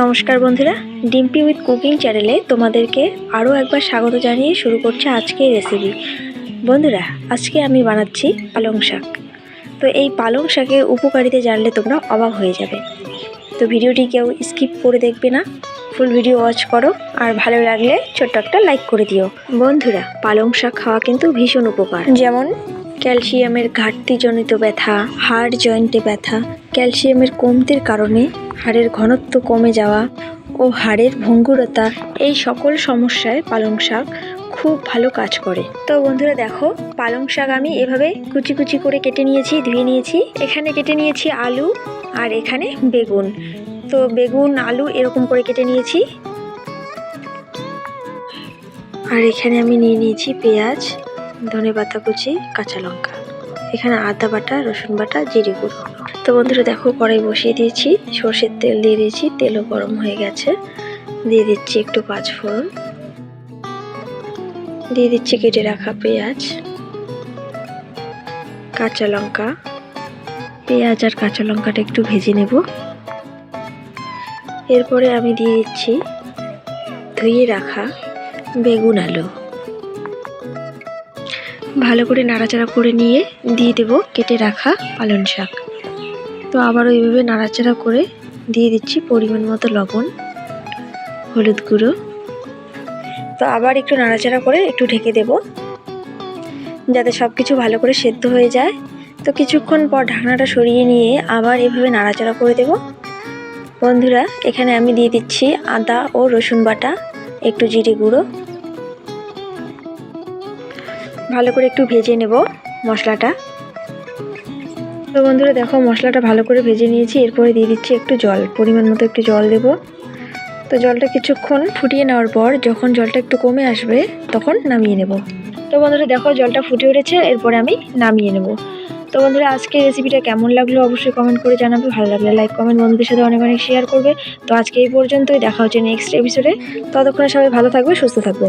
নমস্কার বন্ধুরা, Dimpy with cooking চ্যানেলে তোমাদেরকে আরও একবার স্বাগত জানিয়ে শুরু করছে আজকের রেসিপি বন্ধুরা, আজকে আমি বানাচ্ছি পালং শাক। তো এই পালং শাকের উপকারিতা জানলে তোমরা অবাক হয়ে যাবে। তো ভিডিওটি কেউ স্কিপ করে দেখবে না ফুল ভিডিও ওয়াচ করো, আর ভালো লাগলে ছোট্ট একটা লাইক করে দিও। বন্ধুরা, পালং শাক খাওয়া কিন্তু ভীষণ উপকার। যেমন ক্যালসিয়ামের ঘাটতিজনিত ব্যথা হাড় জয়েন্টে ব্যথা ক্যালসিয়ামের কমতির কারণে হাড়ের ঘনত্ব কমে যাওয়া ও হাড়ের ভঙ্গুরতা এই সকল সমস্যায় পালং শাক খুব ভালো কাজ করে। তো বন্ধুরা দেখো, পালং শাক আমি এভাবে কুচি কুচি করে কেটে নিয়েছি, ধুয়ে নিয়েছি। এখানে কেটে নিয়েছি আলু আর এখানে বেগুন। তো বেগুন, আলু এরকম করে কেটে নিয়েছি। আর এখানে আমি নিয়ে নিয়েছি পেঁয়াজ ধনে পাতা কুচি, কাঁচা লঙ্কা। এখানে আদা বাটা, রসুন বাটা, জিরে গুঁড়ো। তো বন্ধুরা দেখো, কড়াই বসিয়ে দিয়েছি। সর্ষের তেল দিয়ে দিয়েছি, তেলও গরম হয়ে গেছে। দিয়ে দিচ্ছি একটু পাঁচ ফোড়ন দিয়ে দিচ্ছি কেটে রাখা পেঁয়াজ, কাঁচা লঙ্কা। পেঁয়াজ আর কাঁচা লঙ্কাটা একটু ভেজে নেব। এরপরে আমি দিয়ে দিচ্ছি ধুয়ে রাখা বেগুন আলু। ভালো করে নাড়াচাড়া করে নিয়ে দিয়ে দেব কেটে রাখা পালং শাক। তো আবার ওইভাবে নাড়াচাড়া করে দিয়ে দিচ্ছি পরিমাণ মতো লবণ, হলুদ গুঁড়ো। তো আবার একটু নাড়াচাড়া করে একটু ঢেকে দেব, যাতে সব কিছু ভালো করে সেদ্ধ হয়ে যায়। তো কিছুক্ষণ পর ঢাকনাটা সরিয়ে নিয়ে আবার এভাবে নাড়াচাড়া করে দেব। বন্ধুরা, এখানে আমি দিয়ে দিচ্ছি আদা ও রসুন বাটা, একটু জিরে গুঁড়ো। ভালো করে একটু ভেজে নেব মশলাটা। তো বন্ধুরা দেখো মশলাটা ভালো করে ভেজে নিয়েছি, এরপরে দিয়ে দিচ্ছি একটু জল, পরিমাণ মতো একটু জল দেব। তো জলটা কিছুক্ষণ ফুটিয়ে নেওয়ার পর যখন জলটা একটু কমে আসবে, তখন নামিয়ে নেব। তো বন্ধুরা দেখো জলটা ফুটে উঠেছে, এরপরে আমি নামিয়ে নেব। তো বন্ধুরা আজকে রেসিপিটা কেমন লাগল অবশ্যই কমেন্ট করে জানাবে। ভালো লাগলে লাইক কমেন্ট বন্ধুদের সাথে অনেক অনেক শেয়ার করবে। তো আজকে এই পর্যন্তই, দেখা হচ্ছে নেক্সট এপিসোডে ততক্ষণে সবাই ভালো থাকবে, সুস্থ থাকবে।